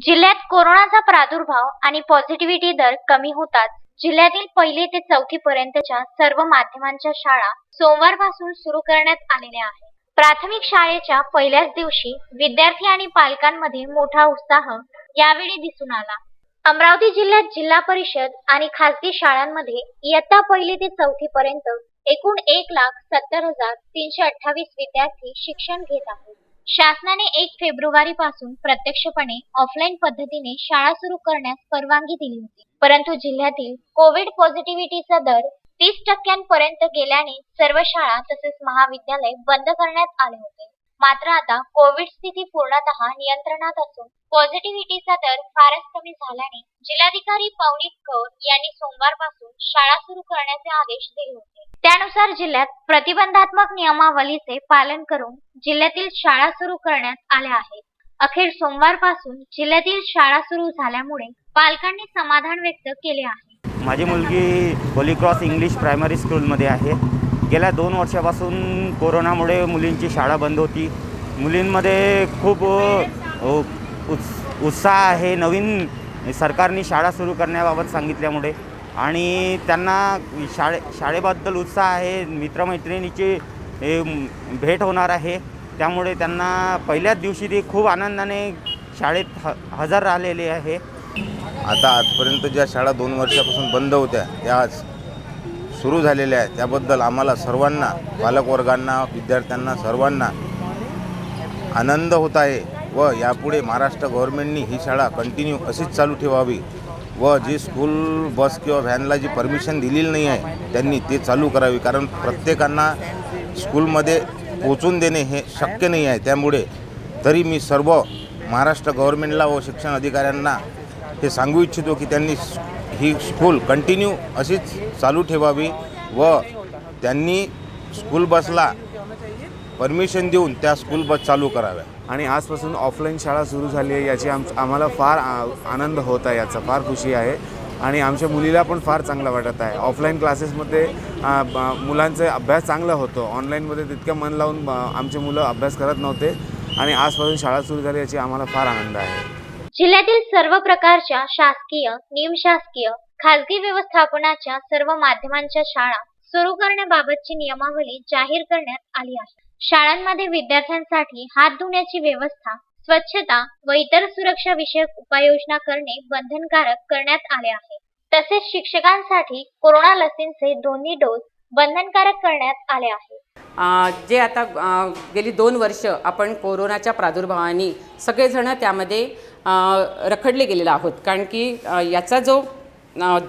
जिल्ह्यात कोरोनाचा प्रादुर्भाव आणि पॉझिटिव्हिटी दर कमी होताच जिल्ह्यातील पहिली ते चौथी पर्यंतच्या सर्व माध्यमांच्या शाळा सोमवारपासून सुरू करण्यात आलेल्या आहेत. प्राथमिक शाळेच्या पहिल्याच दिवशी विद्यार्थी आणि पालकांमध्ये मोठा उत्साह यावेळी दिसून आला. अमरावती जिल्ह्यात जिल्हा परिषद आणि खासगी शाळांमध्ये इयत्ता पहिली ते चौथी पर्यंत एकूण एक लाख सत्तर हजार तीनशे अठ्ठावीस विद्यार्थी शिक्षण घेत आहेत. शासनाने एक फेब्रुवारी पासून प्रत्यक्षपणे ऑफलाईन पद्धतीने शाळा सुरू करण्यास परवानगी दिली होती. परंतु जिल्ह्यातील कोविड पॉझिटिव्हिटीचा दर तीस टक्क्यांपर्यंत गेल्याने सर्व शाळा तसेच महाविद्यालय बंद करण्यात आले होते. मात्र आता कोविड स्थिती पूर्णतः नियंत्रणात असून पॉझिटिव्हिटीचा दर फारच कमी झाल्याने जिल्हाधिकारी पवनीत कौर यांनी सोमवारपासून शाळा सुरू करण्याचे आदेश दिले होते. त्यानुसार जिल्ह्यात प्रतिबंधात्मक नियमावलीचे पालन करून जिल्ह्यातील शाळा सुरू करण्यात आल्या आहेत. अखेर सोमवारपासून जिल्ह्यातील शाळा सुरू झाल्यामुळे पालकांनी समाधान व्यक्त केले आहे. माझी मुलगी होली क्रॉस इंग्लिश प्रायमरी स्कूलमध्ये आहे. गेल्या दोन वर्षापासून कोरोनामुळे मुलींची शाळा बंद होती. मुलींमध्ये खूप उत्स उत्साह आहे. नवीन सरकारने शाळा सुरू करण्याबाबत सांगितल्यामुळे. आणि त्यांना शाळे शाळेबद्दल उत्साह आहे. मित्रमैत्रिणीची हे भेट होणार आहे. त्यामुळे त्यांना पहिल्याच दिवशी ते खूप आनंदाने शाळेत ह हजर राहिलेले आहे. आता आजपर्यंत ज्या शाळा दोन वर्षापासून बंद होत्या त्या आज सुरू झालेल्या आहेत. त्याबद्दल आम्हाला सर्वांना पालकवर्गांना विद्यार्थ्यांना सर्वांना आनंद होत आहे व यापुढे महाराष्ट्र गव्हर्नमेंटनी ही शाळा कंटिन्यू अशीच चालू ठेवावी व जी स्कूल बस किंवा व्हॅनला जी परमिशन दिलेली नाही आहे त्यांनी ते चालू करावी. कारण प्रत्येकांना स्कूलमध्ये पोचून देणे हे शक्य नाही आहे. त्यामुळे तरी मी सर्व महाराष्ट्र गव्हर्नमेंटला व शिक्षण अधिकाऱ्यांना हे सांगू इच्छितो की त्यांनी ही स्कूल कंटिन्यू अशीच चालू ठेवावी व त्यांनी स्कूल बसला परमिशन देऊन त्या स्कूल बस चालू कराव्या. आणि आजपासून ऑफलाईन शाळा सुरू झाली आहे याची आम आम्हाला फार आ- आनंद होत आहे याचा फार खुशी आहे. आणि आमच्या मुलीला पण फार चांगलं वाटत आहे. ऑफलाईन क्लासेसमध्ये आ, मुलांचे अभ्यास चांगला होतो. ऑनलाईनमध्ये तितकं मन लावून आमचे मुलं अभ्यास करत नव्हते. आणि आजपासून शाळा सुरू झाली याची आम्हाला फार आनंद आहे. जिल्ह्यातील सर्व प्रकारच्या शासकीय निमशासकीय खासगी व्यवस्थापनाच्या सर्व माध्यमांच्या शाळा सुरू करण्याबाबतची नियमावली जाहीर करण्यात आली आहे. शाळांमध्ये विद्यार्थ्यांसाठी हात धुण्याची व्यवस्था स्वच्छता व इतर सुरक्षा विषयक उपाययोजना करणे बंधनकारक करण्यात आले आहे. तसेच शिक्षकांसाठी कोरोना लसींचे दोन्ही डोस बंधनकारक करण्यात आले आहे. जे आता गेली दोन वर्ष आपण कोरोनाच्या प्रादुर्भावाने सगळेजण त्यामध्ये रखडले गेलेलो आहोत. कारण की याचा जो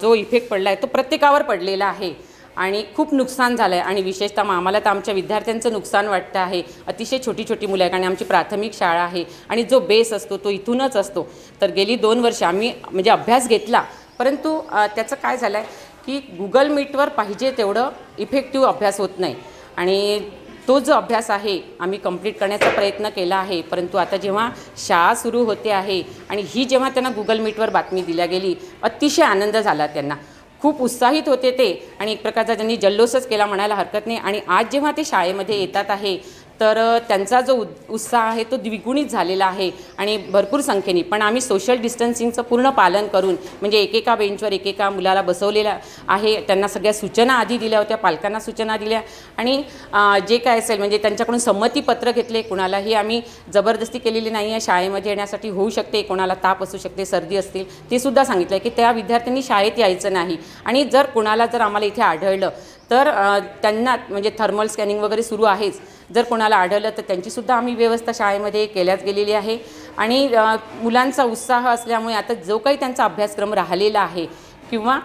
जो इफेक्ट पडला आहे तो प्रत्येकावर पडलेला आहे. आणि खूप नुकसान झालं आहे आणि विशेषतः आम्हाला तर आमच्या विद्यार्थ्यांचं नुकसान वाटतं आहे. अतिशय छोटी छोटी मुलं आहेत आणि आमची प्राथमिक शाळा आहे. आणि जो बेस असतो तो इथूनच असतो. तर गेली दोन वर्ष आम्ही म्हणजे अभ्यास घेतला. परंतु त्याचं काय झालं आहे की गुगल मीटवर पाहिजे तेवढं इफेक्टिव्ह अभ्यास होत नाही. आणि तो जो अभ्यास आहे आम्ही कंप्लीट करण्याचा प्रयत्न केला आहे. परंतु आता जेव्हा शाळा सुरू होते आहे आणि ही जेव्हा त्यांना गुगल मीटवर बातमी दिल्या गेली अतिशय आनंद झाला त्यांना. खूप उत्साहित होते ते. आणि एक प्रकारचा त्यांनी जल्लोषच केला म्हणायला हरकत नाही. आणि आज जेव्हा ते शाळेमध्ये येतात आहे तर त्यांचा जो उद- उत्साह आहे तो द्विगुणित झालेला आहे आणि भरपूर संख्येने. पण आम्ही सोशल डिस्टन्सिंगचं पूर्ण पालन करून म्हणजे एकेका बेंचवर एकेका मुलाला बसवलेला आहे त्यांना सगळ्या सूचना आधी दिल्या होत्या पालकांना सूचना दिल्या आणि जे काय असेल म्हणजे त्यांच्याकडून संमतीपत्र घेतले कुणालाही आम्ही जबरदस्ती केलेली नाही आहे शाळेमध्ये येण्यासाठी होऊ शकते कोणाला ताप असू शकते सर्दी असतील ते सुद्धा सांगितलं आहे की त्या विद्यार्थ्यांनी शाळेत यायचं नाही. आणि जर कुणाला जर आम्हाला इथे आढळलं तर त्यांना म्हणजे थर्मल स्कॅनिंग वगैरे सुरू आहेच. जर कोणाला आढळलं तर त्यांचीसुद्धा आम्ही व्यवस्था शाळेमध्ये केल्याच गेलेली आहे. आणि मुलांचा उत्साह असल्यामुळे आता जो काही त्यांचा अभ्यासक्रम राहिलेला आहे किंवा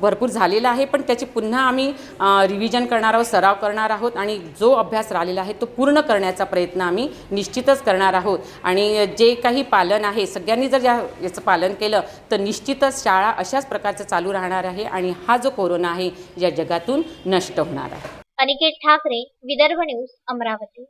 भरपूर झालेला आहे पण त्याची पुन्हा आम्ही रिव्हिजन करणार आहोत सराव करणार आहोत आणि जो अभ्यास राहिलेला आहे तो पूर्ण करण्याचा प्रयत्न आम्ही निश्चितच करणार आहोत. आणि जे काही पालन आहे सगळ्यांनी जर या याचं पालन केलं तर निश्चितच शाळा अशाच प्रकारचं चालू राहणार आहे आणि हा जो कोरोना आहे या जगातून नष्ट होणार आहे. अनिकेत ठाकरे विदर्भ न्यूज अमरावती.